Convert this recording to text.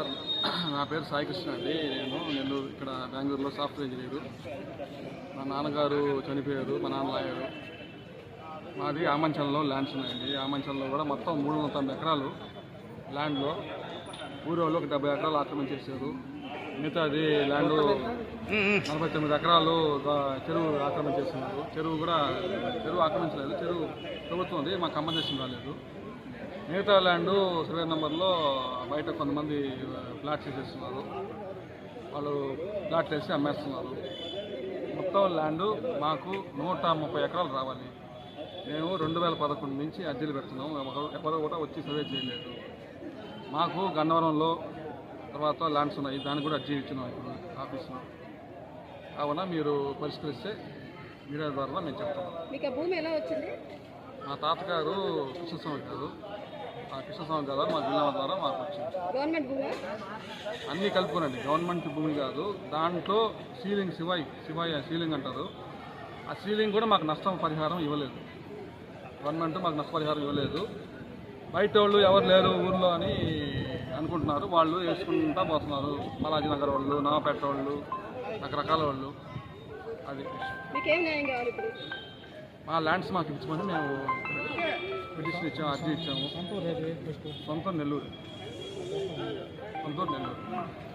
Sir నా పేరు సాయి కృష్ణ అండి. నేను నెల్లూరు ఇక్కడ బెంగళూరులో సాఫ్ట్వేర్ ఇంజనీరు. మా నాన్నగారు చనిపోయారు మా నాన్న లాయరు మాది ఆమంచంలో ల్యాండ్స్ ఉన్నాయండి. ఆమంచంలో కూడా మొత్తం మూడు వందల తొంభై ఎకరాలు ల్యాండ్లో. ఊరి వాళ్ళు ఒక డెబ్బై ఎకరాలు ఆక్రమించేసారు మిగతాది ల్యాండ్ నలభై తొమ్మిది ఎకరాలు చెరువు ఆక్రమించేస్తున్నారు చెరువు కూడా చెరువు ఆక్రమించలేదు. చెరువు ప్రభుత్వం ఉంది మాకు కంపన్సేషన్ రాలేదు. మిగతా ల్యాండ్ సర్వే నెంబర్లో బయట కొంతమంది ఫ్లాట్స్ వేసేస్తున్నారు వాళ్ళు ఫ్లాట్లు వేసి అమ్మేస్తున్నారు. మొత్తం ల్యాండ్ మాకు నూట ముప్పై ఎకరాలు రావాలి. మేము రెండు వేల పదకొండు నుంచి అర్జీలు పెడుతున్నాం ఎవరు- కూడా వచ్చి సర్వే చేయలేదు. మాకు గన్నవరంలో తర్వాత ల్యాండ్స్ ఉన్నాయి. దానికి కూడా అర్జీ ఇచ్చినాం ఇప్పుడు ఆఫీస్లో. కావున మీరు పరిష్కరిస్తే మీడియా ద్వారా మేము చెప్తాం. మీకు ఆ భూమి ఎలా వచ్చింది? మా తాతగారు కృష్ణస్వామి గారు కృష్ణస్వామి గారు మా జిల్లా ద్వారా మాకు వచ్చింది. అన్నీ కలుపుకోనండి గవర్నమెంట్ భూమి కాదు. దాంట్లో సీలింగ్ శివాయి శివాయి సీలింగ్ అంటారు. ఆ సీలింగ్ కూడా మాకు నష్టం పరిహారం ఇవ్వలేదు. గవర్నమెంట్ మాకు నష్టపరిహారం ఇవ్వలేదు. బయట వాళ్ళు ఎవరు లేరు ఊర్లో అని అనుకుంటున్నారు. వాళ్ళు వేసుకుంటా పోతున్నారు. బాలాజీ నగర్ వాళ్ళు నవాపేట వాళ్ళు రకరకాల వాళ్ళు. అది మా ల్యాండ్స్ మాకు ఇచ్చమని మేము పిటిషన్ ఇచ్చాము. అర్జీ ఇచ్చాము సొంత నెల్లూరు. సొంతూరు నెల్లూరు.